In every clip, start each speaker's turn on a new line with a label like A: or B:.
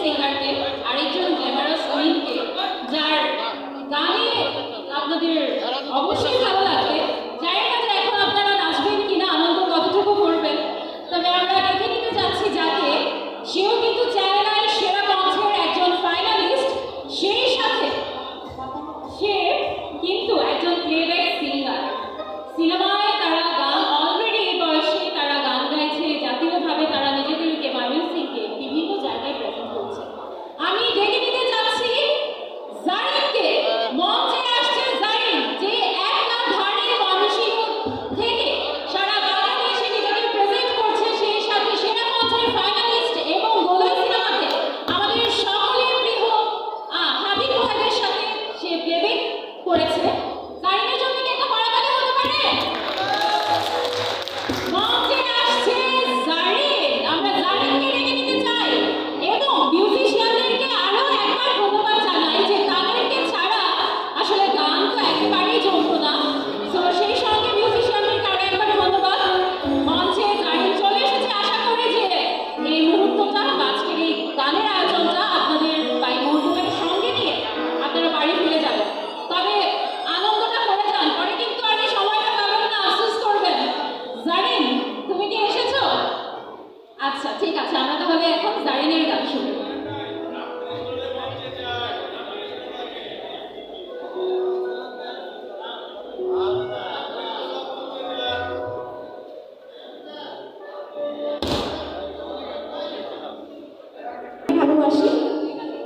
A: fingertip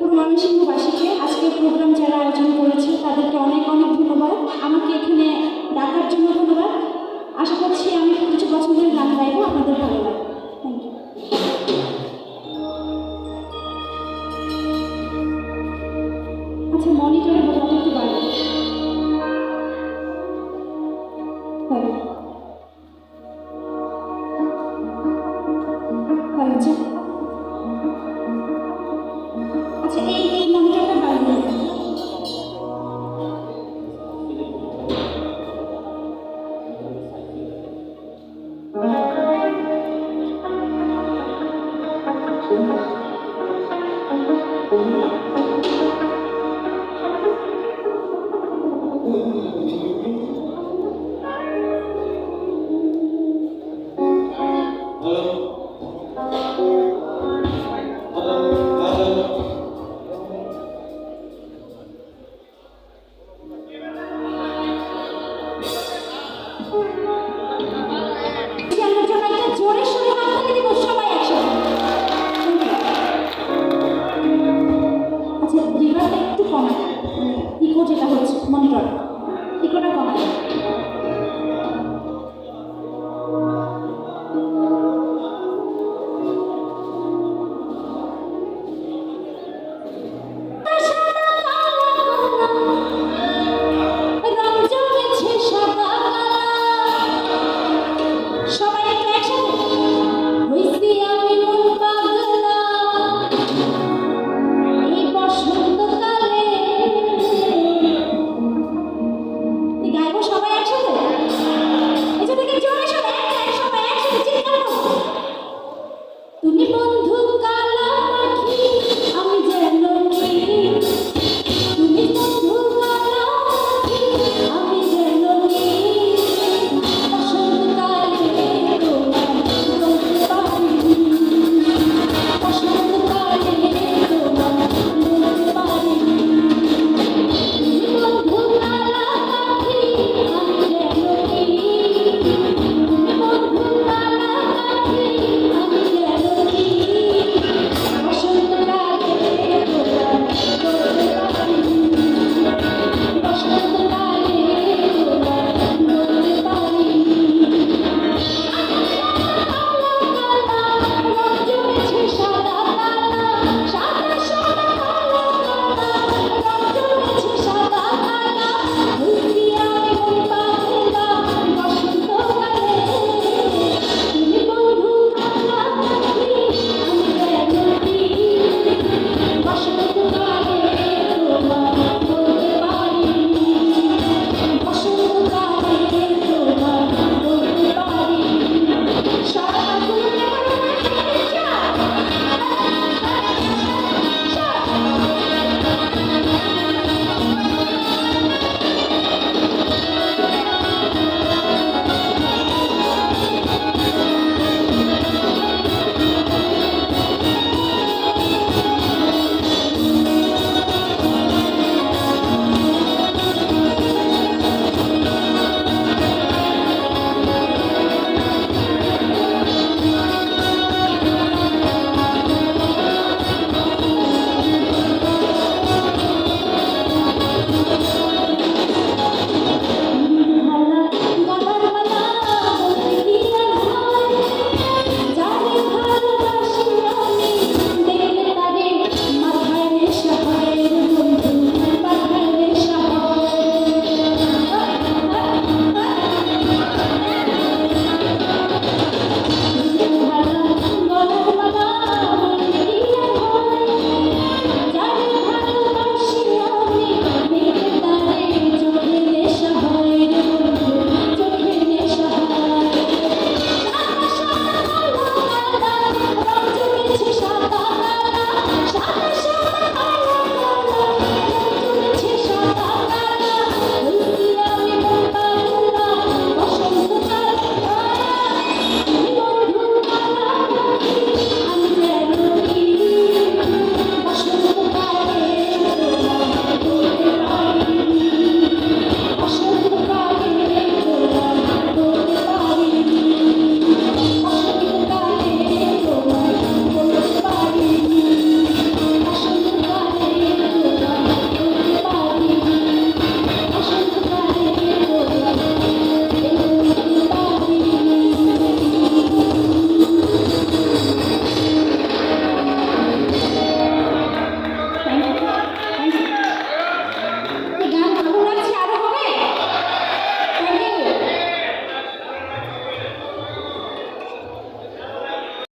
A: উত্তর ময়মনসিংহবাসীকে আজকের programme যারা আয়োজন করেছে, তাদেরকে অনেক অনেক ধন্যবাদ। আমাকে এখানে ডাকার জন্য ধন্যবাদ। আশা করছি আমি কিছু পছন্দের গান গাইবো। আপনাদের ভালো লাগবে থ্যাংক ইউ আচ্ছা মনিটরে